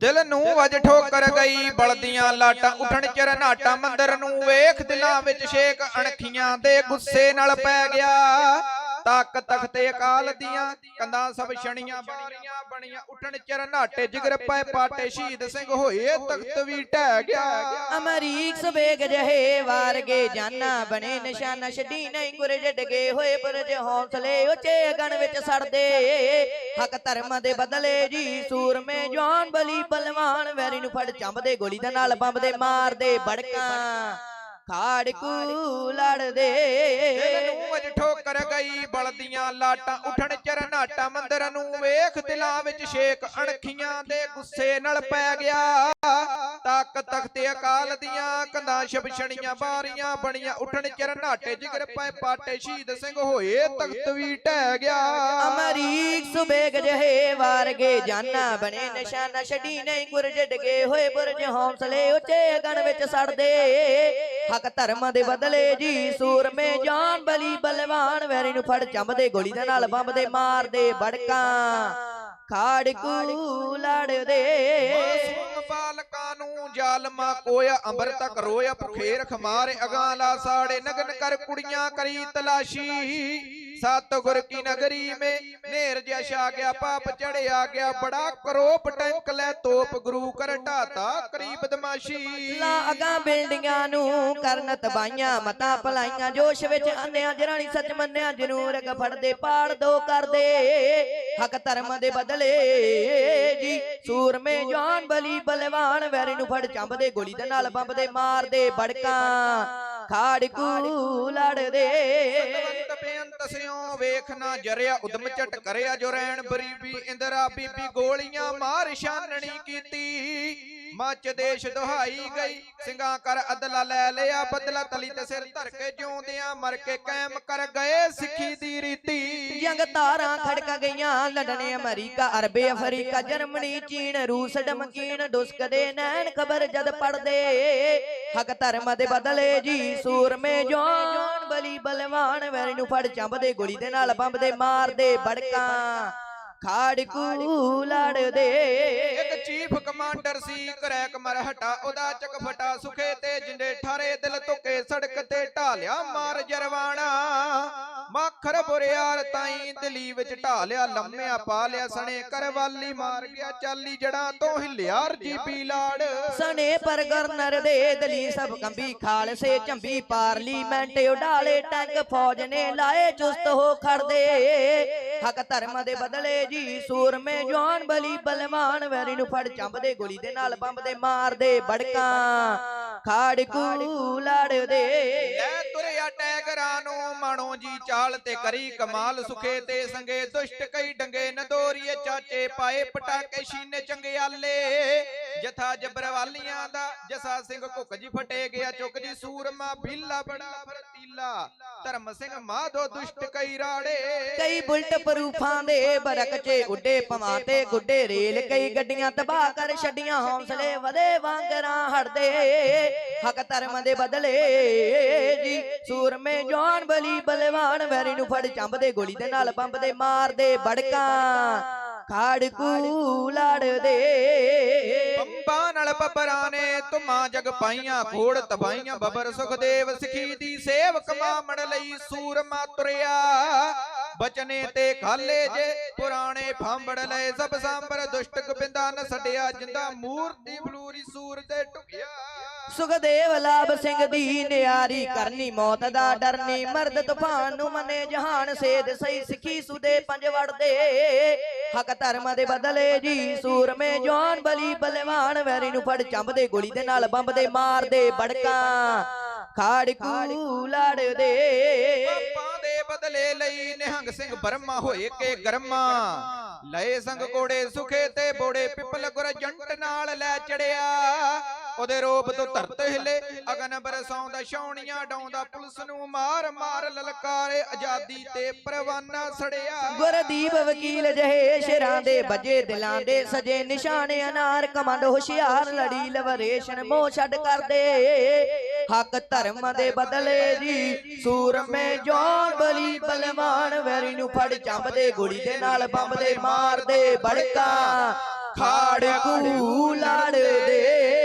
ਦਿਲ ਨੂੰ ਵਜ ਠੋਕਰ ਗਈ ਬਲਦੀਆਂ ਲਾਟਾਂ ਉੱਠਣ ਚਰਨਾਟਾ ਮੰਦਰ ਨੂੰ ਵੇਖ ਦਿਲਾਂ ਵਿੱਚ ਛੇਕ ਅਣਖੀਆਂ ਦੇ ਗੁੱਸੇ ਨਾਲ ਪੈ ਗਿਆ। ਤੱਕ ਤਖਤੇ ਅਕਾਲ ਦੀਆਂ ਕੰਧਾਂ ਸਭ ਛਣੀਆਂ ਬਾਰੀਆਂ ਬਣੀਆਂ ਉੱਠਣ ਚਰਨਾਟੇ ਜਿਗਰ ਪਏ ਪਾਟੇ ਸ਼ਹੀਦ ਸਿੰਘ ਹੋਏ ਤਖਤ ਵੀ ਢਹਿ ਗਿਆ। ਅਮਰੀਕ ਸਵੇਗ ਜਹੇ ਵਾਰਗੇ ਜਾਨਾ ਬਣੇ ਨਿਸ਼ਾਨਾ ਛੱਡੀ ਨਹੀਂ ਗੁਰਜ ਡਗੇ ਹੋਏ ਬੁਰਜ ਹੌਸਲੇ ਉੱਚੇ ਗਣ ਵਿੱਚ ਸੜਦੇ ਹੱਕ ਧਰਮ ਦੇ ਬਦਲੇ ਜੀ ਸੂਰਮੇ ਜਵਾਨ ਬਲੀ ਬਲਵਾਨ ਵੈਰੀ ਨੂੰ ਫੜ ਚੰਬਦੇ ਗੋਲੀ ਦੇ ਨਾਲ ਬੰਬਦੇ ਮਾਰਦੇ ਬੜਕਾਂ ਖਾੜਕੂ ਲੜਦੇ। ਦਿਲ ਨੂੰ ਵਜ ਕਰ ਗਈ, ਬਲਦੀਆਂ ਲਾਟਾਂ ਉੱਠਣ ਚਰਨਾਟਾ ਮੰਦਰਾਂ ਨੂੰ ਵੇਖ ਦਿਲਾਂ ਵਿੱਚ ਛੇਕ ਅਣਖੀਆਂ ਦੇ ਗੁੱਸੇ ਨਾਲ ਪੈ ਗਿਆ। ਤੱਕ ਤਖਤੇ ਅਕਾਲ ਦੀਆਂ ਕੰਧਾਂ ਛਬਛਣੀਆਂ ਬਾਰੀਆਂ ਬਣੀਆਂ, ਉੱਠਣ ਚਰਨਾਟੇ ਜਿਗਰ ਪਏ ਪਾਟੇ ਸ਼ਹੀਦ ਸਿੰਘ ਹੋਏ, ਤਖਤ ਵੀ ਢਹਿ ਗਿਆ। ਅਮਰੀਕ ਸੁਬੇਗ ਜਹੇ ਵਾਰਗੇ ਜਾਨਾ ਬਣੇ, ਨਿਸ਼ਾਨਾ ਛੱਡੀ ਨਹੀਂ, ਗੁਰਜ ਡਗੇ ਹੋਏ ਬੁਰਜ ਹੌਸਲੇ ਉੱਚੇ ਗਣ ਵਿੱਚ ਸੜਦੇ। ਹੱਕ ਧਰਮ ਦੇ ਬਦਲੇ ਜੀ ਸੂਰਮੇ ਜਾਨ ਬਲੀ ਬਲਵਾਨ ਵੈਰੀ ਨੂੰ ਫੜ ਚੰਬਦੇ ਗੋਲੀ ਦੇ ਨਾਲ ਬੰਬਦੇ ਮਾਰਦੇ ਬੜਕਾਂ। ਖਾੜਕੂ ਲੜਦੇ। ਮਾਸੂਮ ਬਾਲਕਾਂ ਨੂੰ ਜ਼ਾਲਮਾ ਕੋਇਆ ਅੰਬਰ ਤੱਕ ਰੋਇਆ ਭੁਖੇਰ ਖਮਾਰੇ ਅਗਾਂ ਲਾ ਸਾੜੇ ਨਗਨ ਕਰ ਕੁੜੀਆਂ ਕਰੀ ਤਲਾਸ਼ੀ। ਸਤਗੁਰ ਕੀ ਨਗਰੀ ਮੇ ਨੇਰ ਜਿਹਾ ਛਾ ਗਿਆ ਪਾਪ ਚੜਿਆ ਗਿਆ ਬੜਾ ਕਰੋਪ ਟੈਂਕ ਲੈ ਤੋਪ ਗੁਰੂ ਕਰ ਢਾਤਾ ਕਰੀ ਬਦਮਾਸ਼ੀ। ਲਾ ਅਗਾਂ ਬਿਲਡਿੰਗਾਂ ਨੂੰ ਕਰਨ ਤਬਾਈਆਂ ਮਤਾਂ ਭਲਾਈਆਂ ਜੋਸ਼ ਵਿੱਚ ਆਨਿਆਂ ਜਰਾਣੀ ਸੱਚ ਮੰਨਿਆ ਜਨੂਰ ਕ ਫੜਦੇ ਪਾੜ ਦੋ ਕਰਦੇ। ਹੱਕ ਧਰਮ ਦੇ ਬਦਲੇ ਜੀ ਸੂਰਮੇ ਜਾਨ ਬਲੀ ਬਲਵਾਨ ਵੈਰੀ ਨੂੰ ਫੜ ਚੰਬਦੇ ਗੋਲੀ ਦੇ ਨਾਲ ਬੰਬਦੇ ਮਾਰਦੇ ਬੜਕਾਂ। ਖਾੜਕੂ ਲੜਦੇ। ਸਤਵੰਤ ਵੇਖ ਨਾ ਜਰਿਆ, ਉਦਮ ਝਟ ਕਰਿਆ ਜੋ ਰੈਣ ਬਰੀਬੀ ਇੰਦਰਾ ਬੀਬੀ ਗੋਲੀਆਂ ਮਾਰ ਛਾਨਣੀ ਕੀਤੀ। ਮੱਚ ਦੇਸ਼ ਦੁਹਾਈ ਗਈ। ਸਿੰਘਾਂ ਕਰ ਅਦਲਾ ਲੈ ਲਿਆ ਬਦਲਾ ਤਲੀ ਤੇ ਸਿਰ ਧਰ ਕੇ ਜਿਉਂਦਿਆਂ ਮਰ ਕੇ ਕਾਇਮ ਕਰ ਗਏ ਸਿੱਖੀ ਦੀ ਰੀਤੀ। ਜੰਗ ਤਾਰਾਂ ਖੜਕ ਗਈਆਂ ਲੰਡਨ ਅਮਰੀਕਾ ਅਰਬੇ ਅਫਰੀਕਾ ਜਰਮਨੀ ਚੀਨ ਰੂਸ ਡਮਕੀਨ ਡੁਸਕਦੇ ਨੈਣ ਖਬਰ ਜਦ ਪੜਦੇ। ਹੱਕ ਧਰਮ ਦੇ ਬਦਲੇ ਜੀ ਸੂਰਮੇ ਜਾਨ ਬਲੀ ਬਲਵਾਨ ਵੈਰੀ ਨੂੰ ਫੜ ਚੰਬਦੇ ਗੋਲੀ ਦੇ ਨਾਲ ਬੰਬਦੇ ਮਾਰਦੇ ਬੜਕਾਂ। ਖਾੜਕੂ ਲੜਦੇ ਇੱਕ ਚੀਫ ਕਮਾਂਡਰ ਸੀ ਕਰੈਕ ਮਰਹਟਾ ਉਹਦਾ ਚੱਕ ਫਟਾ ਸੁਖੇ ਤੇ ਜਿੰਦੇ ਠਾਰੇ ਦਿਲ ਧੁਕੇ ਸੜਕ ਤੇ ਢਾਲਿਆ ਮਾਰ ਜਰਵਾਣਾ। ਮੱਖਰ ਬੁਰਿਆਰ ਤਾਈ ਦਿਲੀ ਵਿੱਚ ਢਾਲਿਆ ਲੰਮਿਆ ਪਾ ਲਿਆ ਸਣੇ ਕਰਵਾਲੀ ਮਾਰ ਗਿਆ ਚਾਲੀ ਜੜਾਂ ਤੋਂ ਹਿੱਲਿਆ ਰਜੀਪੀ ਲਾੜ ਸਣੇ ਪਰ ਗਵਰਨਰ ਦੇ ਦਲੀ ਸਭ ਕੰਬੀ ਖਾਲਸੇ ਝੰਬੀ ਪਾਰਲੀਮੈਂਟ ਉਡਾਲੇ ਟੈਂਕ ਫੌਜ ਨੇ ਲਾਏ ਚੁਸਤ ਹੋ ਖੜਦੇ। ਹੱਕ ਧਰਮ ਦੇ ਬਦਲੇ ਜੀ, ਸੂਰਮੇ ਜਵਾਨ ਬਲੀ ਬਲਵਾਨ ਵੈਰੀ ਨੂੰ ਫੜ ਚੰਬਦੇ ਗੋਲੀ ਦੇ ਨਾਲ ਬੰਬ ਦੇ ਮਾਰਦੇ ਬੜਕਾਂ। ਖਾੜਕੂ ਲੜਦੇ। ਲੈ ਤੁਰਿਆ ਟੈਗਰਾਂ ਨੂੰ ਮਾਣੋ ਜੀ, ਚਾਲ ਤੇ ਕਰੀ ਕਮਾਲ, ਸੁਖੇ ਤੇ ਸੰਗੇ, ਦੁਸ਼ਟ ਕਈ ਡੰਗੇ, ਨਦੋਰੀਏ ਚਾਚੇ ਪਾਏ ਪਟਾਕੇ ਸ਼ੀਨੇ ਚੰਗਿਆਲੇ ਜਥਾ ਜਬਰਵਾਲੀਆਂ ਦਾ ਜਸਾ ਸਿੰਘ ਘੁੱਕ ਜੀ ਫਟੇ ਗਿਆ, ਚੁੱਕ ਜੀ ਸੂਰਮਾ ਭੀਲਾ ਬੜਾ ਫਰਤੀਲਾ ਧਰਮ ਸਿੰਘ ਮਾਧੋ ਦੁਸ਼ਟ ਕਈ ਰਾੜੇ। ਕਈ ਬੁਲਟ ਪ੍ਰੂਫਾਂ ਦੇ ਬਰਕ ਉੱਡੇ ਪਵਾਂ ਤੇ ਗੁੱਡੇ ਰੇਲ ਕਈ ਗੱਡੀਆਂ ਤਬਾਹ ਕਰ ਛੱਡੀਆਂ, ਹੌਸਲੇ ਵਧੇ ਵਾਂਗਰਾਂ ਹੜਦੇ ਹੱਕ ਧਰਮ ਦੇ ਬਦਲੇ ਜੀ, ਸੂਰਮੇ ਜਾਨ ਬਲੀ ਬਲਵਾਨ ਵੈਰੀ ਨੂੰ ਫੜ ਚੰਬਦੇ ਗੋਲੀ ਦੇ ਨਾਲ ਬੰਬਦੇ ਮਾਰਦੇ ਬੜਕਾਂ। ਖਾੜਕੂ ਲੜਦੇ ਬੰਬਾਂ ਨਾਲ ਬੱਬਰਾਂ ਨੇ ਤੁਮਾ ਜਗ ਪਾਈਆਂ ਘੋੜ ਤਬਾਈਆਂ ਬੱਬਰ ਸੁਖਦੇਵ ਸਿੱਖੀ ਦੀ ਸੇਵਕ ਮਾਮਣ ਲਈ ਸੂਰਮਾ ਤੁਰਿਆ। ਬਚਨੇ ਤੇ ਖਾਲੇ ਜੇ ਪੁਰਾਣੇ ਫਾਂਬੜ ਲਏ ਸਭ ਸਾਂਬਰ ਦੁਸ਼ਟ ਗੋਬਿੰਦਾ ਨ ਛੱਡਿਆ ਜਿੰਦਾ ਮੂਰਤੀ ਬਲੂਰੀ ਸੂਰ ਤੇ ਟੁਕਿਆ ਸੁਖਦੇਵ ਲਾਭ ਸਿੰਘ ਦੀ ਨਿਆਰੀ ਕਰਨੀ ਮੌਤ ਦਾ ਡਰਨੀ ਮਰਦ ਤੂਫਾਨ ਨੂੰ ਮਨੇ ਜਹਾਨ ਸੇਧ ਸਹੀ ਸਿੱਖੀ ਸੁਦੇ ਪੰਜ ਵੜਦੇ। ਹੱਕ ਧਰਮ ਦੇ ਬਦਲੇ ਜੀ, ਸੂਰਮੇ ਜਵਾਨ ਬਲੀ ਬਲਵਾਨ ਵੈਰੀ ਨੂੰ ਫੜ ਚੰਬਦੇ ਗੋਲੀ ਦੇ ਨਾਲ, ਬੰਬਦੇ ਮਾਰਦੇ ਬੜਕਾਂ। ਖਾੜਕੂ ਲੜਦੇ ਪਾਪਾਂ ਦੇ ਬਦਲੇ ਲਈ ਨਿਹੰਗ ਸਿੰਘ ਬਰਮਾ ਹੋਏ ਕੇ ਗਰਮਾ। ਲਏ ਸੰਗ ਕੋੜੇ ਸੁਖੇ ਤੇ ਬੋੜੇ ਪਿੱਪਲ ਗੁਰ ਜੰਟ ਨਾਲ ਲੈ ਚੜਿਆ। ਉਹਦੇ ਰੋਪ ਤੋਂ ਧਰਤ ਹਿਲੇ, ਅਗਨ ਬਰਸਾਉਂਦਾ ਛਾਉਣੀਆਂ ਡਾਉਂਦਾ, ਪੁਲਿਸ ਨੂੰ ਮਾਰ ਮਾਰ ਲਲਕਾਰੇ, ਆਜ਼ਾਦੀ ਤੇ ਪਰਵਾਨਾ ਸੜਿਆ। ਗੁਰਦੀਪ ਵਕੀਲ ਜਹੇ ਸ਼ੇਰਾਂ ਦੇ ਬਜੇ ਦਿਲਾਂ ਦੇ ਸਜੇ ਨਿਸ਼ਾਨੇ ਅਨਾਰ ਕਮੰਡ ਹੁਸ਼ਿਆਰ ਲੜੀ ਲਵਰੇਸ਼ਨ ਮੋਹ ਛੱਡ ਕਰਦੇ। ਹੱਕ ਧਰਮ ਦੇ ਬਦਲੇ ਜੀ, ਸੂਰਮੇ ਜੋਨ ਬਲੀ ਬਲਵਾਨ, ਵੈਰੀ ਨੂੰ ਫੜ ਚੰਬਦੇ, ਗੋਲੀ ਦੇ ਨਾਲ ਬੰਬ ਦੇ ਮਾਰਦੇ, ਬੜਕਾ ਖਾੜਕੂ ਲਾਇਆ